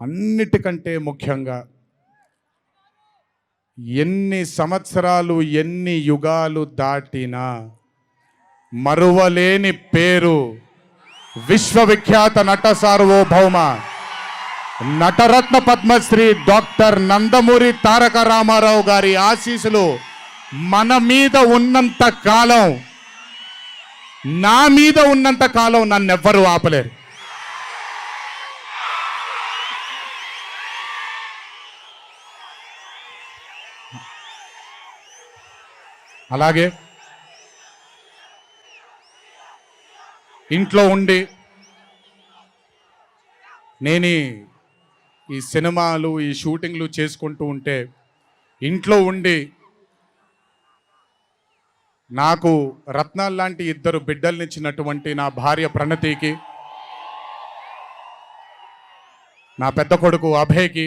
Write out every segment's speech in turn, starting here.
అన్నిటికంటే ముఖ్యంగా ఎన్ని సంవత్సరాలు ఎన్ని యుగాలు దాటినా మరువలేని పేరు విశ్వవిఖ్యాత నట సార్వభౌమ నటరత్న పద్మశ్రీ డాక్టర్ నందమూరి తారక రామారావు గారి ఆశీస్సులు మన మీద ఉన్నంత కాలం నా మీద ఉన్నంత కాలం నన్నెవ్వరూ ఆపలేరు. అలాగే ఇంట్లో ఉండి నేను ఈ- సినిమాలు ఈ షూటింగ్లు చేసుకుంటూ ఉంటే ఇంట్లో ఉండి నాకు రత్నాల్ లాంటి ఇద్దరు బిడ్డల్నిచ్చినటువంటి నా భార్య ప్రణతికి నా పెద్ద కొడుకు అభయ్కి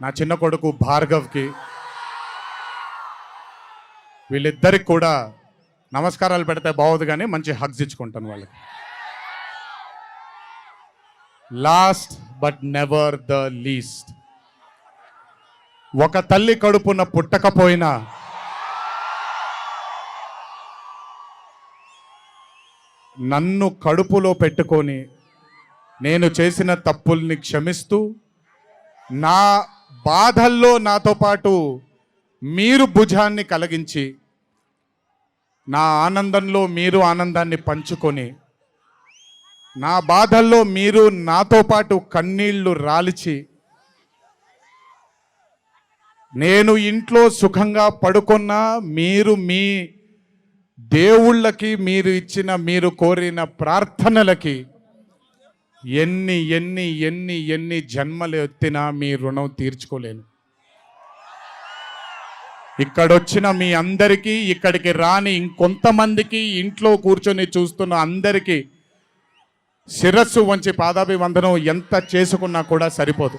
నా చిన్న కొడుకు భార్గవ్కి వీళ్ళిద్దరికి కూడా నమస్కారాలు పెడితే బాగోదు కానీ మంచి హగ్స్ ఇచ్చుకుంటాను వాళ్ళకి. Last but never the least ఒక తల్లి కడుపున పుట్టకపోయినా నన్ను కడుపులో పెట్టుకొని నేను చేసిన తప్పుల్ని క్షమిస్తూ నా బాధల్లో నాతో పాటు మీరు భుజాన్ని కలిగించి నా ఆనందంలో మీరు ఆనందాన్ని పంచుకొని నా బాధల్లో మీరు నాతో పాటు కన్నీళ్ళు రాల్చి నేను ఇంట్లో సుఖంగా పడుకున్నా మీరు మీ దేవుళ్ళకి మీరు ఇచ్చిన మీరు కోరిన ప్రార్థనలకి ఎన్ని ఎన్ని ఎన్ని ఎన్ని జన్మలు ఎత్తినా మీ రుణం తీర్చుకోలేను. ఇక్కడొచ్చిన మీ అందరికీ ఇక్కడికి రాని ఇంకొంతమందికి ఇంట్లో కూర్చొని చూస్తున్న అందరికీ శిరస్సు వంచి పాదాభివందనం ఎంత చేసుకున్నా కూడా సరిపోదు.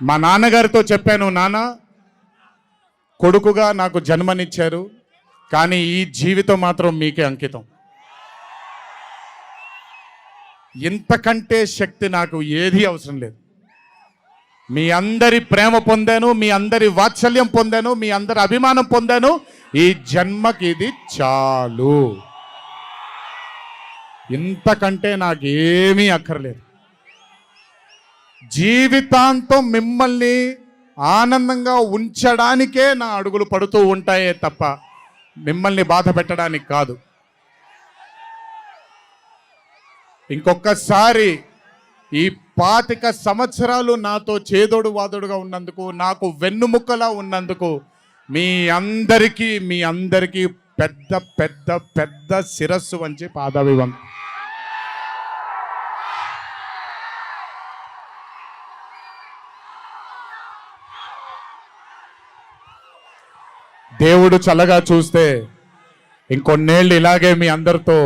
మా నాన్నగారితో చెప్పాను నాన్న కొడుకుగా నాకు జన్మనిచ్చారు కానీ ఈ జీవితం మాత్రం మీకే అంకితం. ఇంతకంటే శక్తి నాకు ఏది అవసరం లేదు. మీ అందరి ప్రేమ పొందాను మీ అందరి వాత్సల్యం పొందాను మీ అందరి అభిమానం పొందాను. ఈ జన్మకి ఇది చాలు. ఇంతకంటే నాకేమీ అక్కర్లేదు. జీవితాంతం మిమ్మల్ని ఆనందంగా ఉంచడానికే నా అడుగులు పడుతూ ఉంటాయే తప్ప మిమ్మల్ని బాధ పెట్టడానికి కాదు. ఇంకొకసారి ఈ పాతిక సంవత్సరాలు నాతో చేదోడు వాదోడుగా ఉన్నందుకు నాకు వెన్నుముక్కలా ఉన్నందుకు మీ అందరికీ మీ అందరికీ పెద్ద పెద్ద పెద్ద శిరస్సు వంచి పాదాభివం. దేవుడు చల్లగా చూస్తే ఇంకొన్నేళ్ళు ఇలాగే మీ అందరితో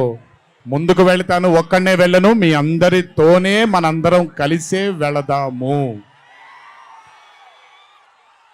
ముందుకు వెళ్తాను ఒక్కడనే వెళ్ళను మీ అందరితోనే మనందరం కలిసే వెళదాము.